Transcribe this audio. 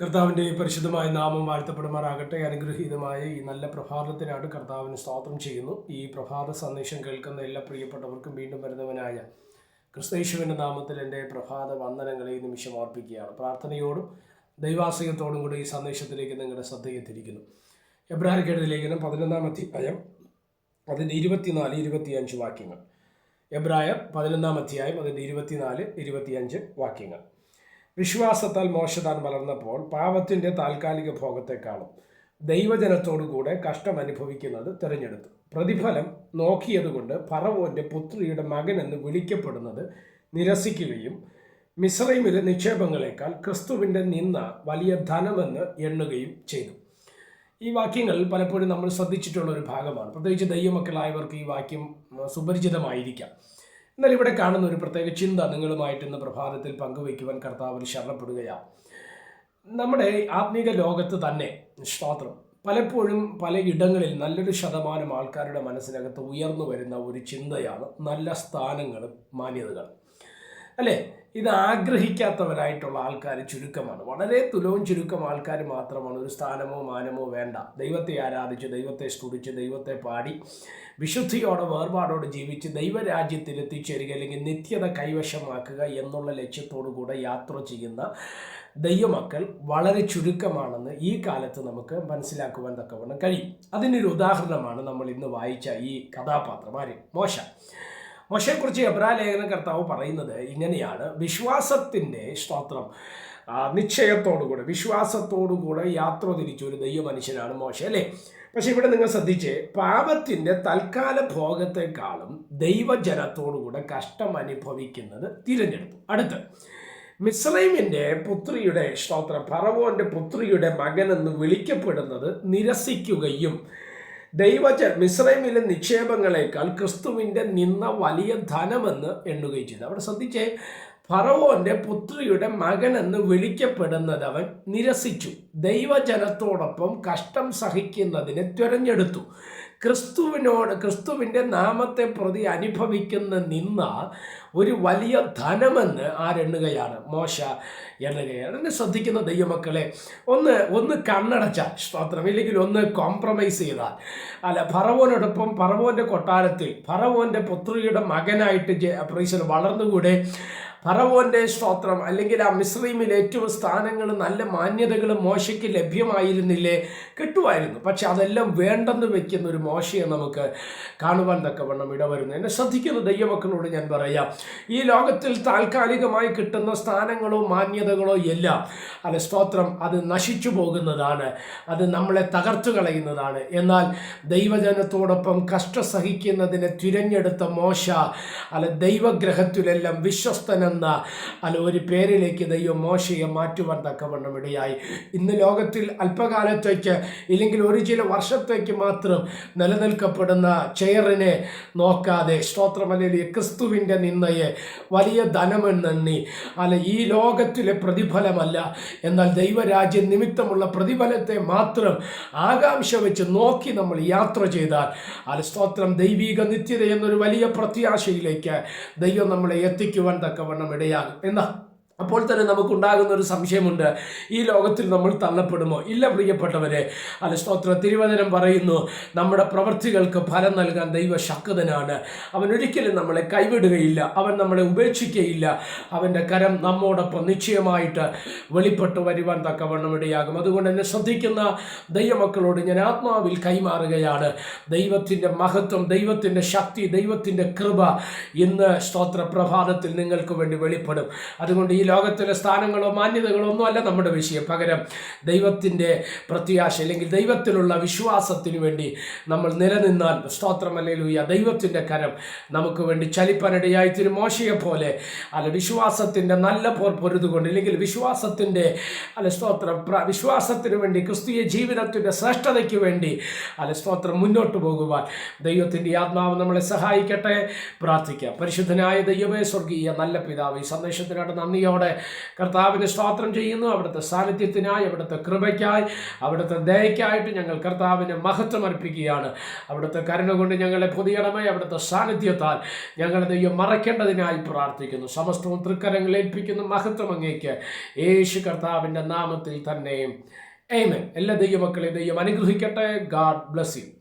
കർത്താവിന്റെ പരിശുദ്ധമായ നാമം വാഴ്ത്തപ്പെടുമാറാകട്ടെ. അനുഗ്രഹീതമായ ഈ നല്ല പ്രഭാതത്തിനാണ് കർത്താവിന് സ്തോത്രം ചെയ്യുന്നു. ഈ പ്രഭാത സന്ദേശം കേൾക്കുന്ന എല്ലാ പ്രിയപ്പെട്ടവർക്കും വീണ്ടും വരുന്നവനായ ക്രിസ്തേശുവിന്റെ നാമത്തിൽ എന്റെ പ്രഭാത വന്ദനങ്ങളെ ഈ നിമിഷം ഓർപ്പിക്കുകയാണ് പ്രാർത്ഥനയോടും ദൈവാശ്രയത്തോടും കൂടി ഈ സന്ദേശത്തിലേക്ക് നിങ്ങളുടെ ശ്രദ്ധയെ തിരിക്കുന്നു എബ്രാഹിം ലേഖനം പതിനൊന്നാം അധ്യായം അതിന്റെ ഇരുപത്തിനാല് ഇരുപത്തിയഞ്ച് വാക്യങ്ങൾ. എബ്രായർ പതിനൊന്നാം അധ്യായം അതിന്റെ ഇരുപത്തിനാല് ഇരുപത്തിയഞ്ച് വാക്യങ്ങൾ. വിശ്വാസത്താൽ മോശതാൻ വളർന്നപ്പോൾ പാപത്തിന്റെ താൽക്കാലിക ഭോഗത്തെക്കാളും ദൈവജനത്തോടുകൂടെ കഷ്ടം അനുഭവിക്കുന്നത് തിരഞ്ഞെടുത്തു. പ്രതിഫലം നോക്കിയതുകൊണ്ട് ഫറവോന്റെ പുത്രിയുടെ മകൻ എന്ന് വിളിക്കപ്പെടുന്നത് നിരസിക്കുകയും മിശ്രൈമിലെ നിക്ഷേപങ്ങളെക്കാൾ ക്രിസ്തുവിന്റെ നിന്ന വലിയ ധനമെന്ന് എണ്ണുകയും ചെയ്തു. ഈ വാക്യങ്ങൾ പലപ്പോഴും നമ്മൾ ശ്രദ്ധിച്ചിട്ടുള്ള ഒരു ഭാഗമാണ്. പ്രത്യേകിച്ച് ദൈവമക്കളായവർക്ക് ഈ വാക്യം സുപരിചിതമായിരിക്കാം. എന്നാൽ ഇവിടെ കാണുന്ന ഒരു പ്രത്യേക ചിന്ത നിങ്ങളുമായിട്ട് ഇന്ന് പ്രഭാതത്തിൽ പങ്കുവയ്ക്കുവാൻ കർത്താവിൽ ശരണപ്പെടുകയാണ്. നമ്മുടെ ആത്മീക ലോകത്ത് തന്നെ സ്തോത്രം പലപ്പോഴും പല ഇടങ്ങളിൽ നല്ലൊരു ശതമാനം ആൾക്കാരുടെ മനസ്സിനകത്ത് ഉയർന്നു വരുന്ന ഒരു ചിന്തയാണ് നല്ല സ്ഥാനങ്ങളും മാന്യതകളും. അല്ലേ? ഇത് ആഗ്രഹിക്കാത്തവരായിട്ടുള്ള ആൾക്കാർ ചുരുക്കമാണ്. വളരെ തുലവും ചുരുക്കം ആൾക്കാർ മാത്രമാണ്. ഒരു സ്ഥാനമോ മാനമോ വേണ്ട. ദൈവത്തെ ആരാധിച്ച് ദൈവത്തെ സ്തുതിച്ച് ദൈവത്തെ പാടി വിശുദ്ധിയോടെ വേർപാടോടെ ജീവിച്ച് ദൈവരാജ്യത്തിൽ എത്തിച്ചേരുക അല്ലെങ്കിൽ നിത്യത കൈവശമാക്കുക എന്നുള്ള ലക്ഷ്യത്തോടു കൂടെ യാത്ര ചെയ്യുന്ന ദൈവമക്കൾ വളരെ ചുരുക്കമാണെന്ന് ഈ കാലത്ത് നമുക്ക് മനസ്സിലാക്കുവാൻ തക്കവണ്ണം കഴിയും. അതിനൊരു ഉദാഹരണമാണ് നമ്മൾ ഇന്ന് വായിച്ച ഈ കഥാപാത്രം. ആര് മോശ. മോശയെക്കുറിച്ച് എബ്രാ ലേഖന കർത്താവ് പറയുന്നത് ഇങ്ങനെയാണ്. വിശ്വാസത്തിന്റെ സ്തോത്രം നിശ്ചയത്തോടുകൂടെ വിശ്വാസത്തോടുകൂടെ യാത്ര തിരിച്ചു ഒരു ദൈവ മനുഷ്യനാണ് മോശ അല്ലേ? പക്ഷെ ഇവിടെ നിങ്ങൾ ശ്രദ്ധിച്ച് പാപത്തിന്റെ തൽക്കാല ഭോഗത്തെക്കാളും ദൈവജനത്തോടുകൂടെ കഷ്ടം അനുഭവിക്കുന്നത് തിരഞ്ഞെടുത്തു. അടുത്ത് മിസ്രൈമിന്റെ പുത്രിയുടെ സ്തോത്രം ഫറവോന്റെ പുത്രിയുടെ മകനെന്ന് വിളിക്കപ്പെടുന്നത് നിരസിക്കുകയും ദൈവജ മിസ്രൈമിലെ നിക്ഷേപങ്ങളെക്കാൾ ക്രിസ്തുവിന്റെ നിന്ന വലിയ ധനമെന്ന് എണ്ണുകയും ചെയ്തു. അവിടെ ശ്രദ്ധിച്ചേ ഫറവോന്റെ പുത്രിയുടെ മകനെന്ന് വിളിക്കപ്പെടുന്നത് അവൻ നിരസിച്ചു. ദൈവജനത്തോടൊപ്പം കഷ്ടം സഹിക്കുന്നതിനെ തിരഞ്ഞെടുത്തു. ക്രിസ്തുവിനോട് ക്രിസ്തുവിന്റെ നാമത്തെ പ്രതി അനുഭവിക്കുന്ന നിന്ന ഒരു വലിയ ധനമെന്ന് ആരെണ്ണുകയാണ് മോശ എണ്ണുകയാണ്. എന്നെ ശ്രദ്ധിക്കുന്ന ദൈവമക്കളെ ഒന്ന് ഒന്ന് കണ്ണടച്ചാൽ സ്തോത്രം ഇല്ലെങ്കിൽ ഒന്ന് കോംപ്രമൈസ് ചെയ്താൽ. അല്ല ഫറവോനോടൊപ്പം ഫറവോന്റെ കൊട്ടാരത്തിൽ ഫറവോന്റെ പുത്രിയുടെ മകനായിട്ട് പ്രീശൻ വളർന്നുകൂടെ ഫറവോന്റെ സ്തോത്രം അല്ലെങ്കിൽ ആ മിശ്രീമിൽ ഏറ്റവും സ്ഥാനങ്ങൾ നല്ല മാന്യതകൾ മോശയ്ക്ക് ലഭ്യമായിരുന്നില്ലേ? കിട്ടുമായിരുന്നു. പക്ഷെ അതെല്ലാം വേണ്ടെന്ന് വെക്കുന്ന ഒരു മോശയെ നമുക്ക് കാണുവാൻ തക്കവണ്ണം ഇടവരുന്നു. എന്നെ ശ്രദ്ധിക്കുന്ന ദൈവമക്കളോട് ഞാൻ പറയാം ഈ ലോകത്തിൽ താൽക്കാലികമായി കിട്ടുന്ന സ്ഥാനങ്ങളോ മാന്യതകളോ എല്ലാം അല്ല സ്തോത്രം അത് നശിച്ചു പോകുന്നതാണ്. അത് നമ്മളെ തകർത്തു കളയുന്നതാണ്. എന്നാൽ ദൈവജനത്തോടൊപ്പം കഷ്ട സഹിക്കുന്നതിനെ തിരഞ്ഞെടുത്ത മോശ അല്ല ദൈവഗ്രഹത്തിലെല്ലാം വിശ്വസ്തനെന്ന അല്ല ഒരു പേരിലേക്ക് ദൈവം മോശയെ മാറ്റുവാൻ തക്കവണ്ണം ഇടയായി. ഇന്ന് ലോകത്തിൽ അല്പകാലത്തേക്ക് ഇല്ലെങ്കിൽ ഒരു ചില വർഷത്തേക്ക് മാത്രം നിലനിൽക്കപ്പെടുന്ന ചെയറിനെ നോക്കാതെ സ്തോത്രമല്ലെങ്കിൽ ക്രിസ്തുവിന്റെ നിന്നയെ വലിയ ധനമെണ്ണി അല്ല ഈ ലോകത്തിലെ പ്രതിഫലമല്ല. എന്നാൽ ദൈവരാജ്യം നിമിത്തമുള്ള പ്രതിഫലത്തെ മാത്രം ആകാംക്ഷ വെച്ച് നോക്കി നമ്മൾ യാത്ര ചെയ്താൽ അല്ല സ്തോത്രം ദൈവീക നിത്യത എന്നൊരു വലിയ പ്രത്യാശയിലേക്ക് ദൈവം നമ്മളെ എത്തിക്കുവാൻ തക്കവണ്ണം ഇടയാകും. എന്നാ? അപ്പോൾ തന്നെ നമുക്കുണ്ടാകുന്ന ഒരു സംശയമുണ്ട്. ഈ ലോകത്തിൽ നമ്മൾ തള്ളപ്പെടുമോ? ഇല്ല പ്രിയപ്പെട്ടവരെ. അല്ല സ്തോത്ര തിരുവചനം പറയുന്നു നമ്മുടെ പ്രവൃത്തികൾക്ക് ഫലം നൽകാൻ ദൈവ ശക്തനാണ് അവൻ ഒരിക്കലും നമ്മളെ കൈവിടുകയില്ല. അവൻ നമ്മളെ ഉപേക്ഷിക്കുകയില്ല അവന്റെ കരം നമ്മോടൊപ്പം നിശ്ചയമായിട്ട് വെളിപ്പെട്ട് വരുവാൻ തക്കവണ്ണം ഇടയാകും അതുകൊണ്ട് എന്നെ ശ്രദ്ധിക്കുന്ന ദൈവമക്കളോട് ഞാൻ ആത്മാവിൽ കൈമാറുകയാണ്. ദൈവത്തിന്റെ മഹത്വം ദൈവത്തിന്റെ ശക്തി ദൈവത്തിന്റെ കൃപ ഇന്ന് സ്തോത്ര പ്രഭാതത്തിൽ നിങ്ങൾക്ക് വേണ്ടി വെളിപ്പെടും. അതുകൊണ്ട് ഈ ലോകത്തിലെ സ്ഥാനങ്ങളോ മാന്യതകളോ ഒന്നും അല്ല നമ്മുടെ വിഷയം. പകരം ദൈവത്തിന്റെ പ്രത്യാശ അല്ലെങ്കിൽ ദൈവത്തിലുള്ള വിശ്വാസത്തിന് വേണ്ടി നമ്മൾ നിലനിന്നാൽ സ്തോത്രം അല്ലേലൂയ ദൈവത്തിന്റെ കരം നമുക്ക് വേണ്ടി ചലിപ്പനടിയായി തിരു മോശയെ പോലെ അല്ല വിശ്വാസത്തിന്റെ നല്ല പോർ പൊരുതുകൊണ്ട് അല്ലെങ്കിൽ വിശ്വാസത്തിന്റെ അല്ല സ്തോത്രം വിശ്വാസത്തിന് വേണ്ടി ക്രിസ്തീയ ജീവിതത്തിന്റെ ശ്രേഷ്ഠതയ്ക്ക് വേണ്ടി അല്ല സ്തോത്രം മുന്നോട്ട് പോകുവാൻ ദൈവത്തിന്റെ ആത്മാവ് നമ്മളെ സഹായിക്കട്ടെ. പ്രാർത്ഥിക്കാം. പരിശുദ്ധനായ ദൈവമേ സ്വർഗീയ നല്ല പിതാവ് ഈ സന്ദേശത്തിനായിട്ട് നന്ദിയോടെ നന്ദിയോടെ കർത്താവിന് സ്തോത്രം ചെയ്യുന്നു. അവിടുത്തെ സാന്നിധ്യത്തിനായി അവിടുത്തെ കൃപയ്ക്കായി അവിടുത്തെ ദയക്കായിട്ട് ഞങ്ങൾ കർത്താവിനെ മഹത്വം അർപ്പിക്കുകയാണ്. അവിടുത്തെ കരുണ കൊണ്ട് ഞങ്ങളെ പൊതിയണമേ. അവിടുത്തെ സാന്നിധ്യത്താൽ ഞങ്ങളെ ദൈവം മറയ്ക്കേണ്ടതിനായി പ്രാർത്ഥിക്കുന്നു. സമസ്തവും തൃക്കരങ്ങൾ ഏൽപ്പിക്കുന്നു. മഹത്വം അങ്ങേക്ക്. യേശു കർത്താവിന്റെ നാമത്തിൽ തന്നെയും എയ്മൻ എല്ലാ ദൈവമക്കളെ ദൈവം അനുഗ്രഹിക്കട്ടെ. God bless you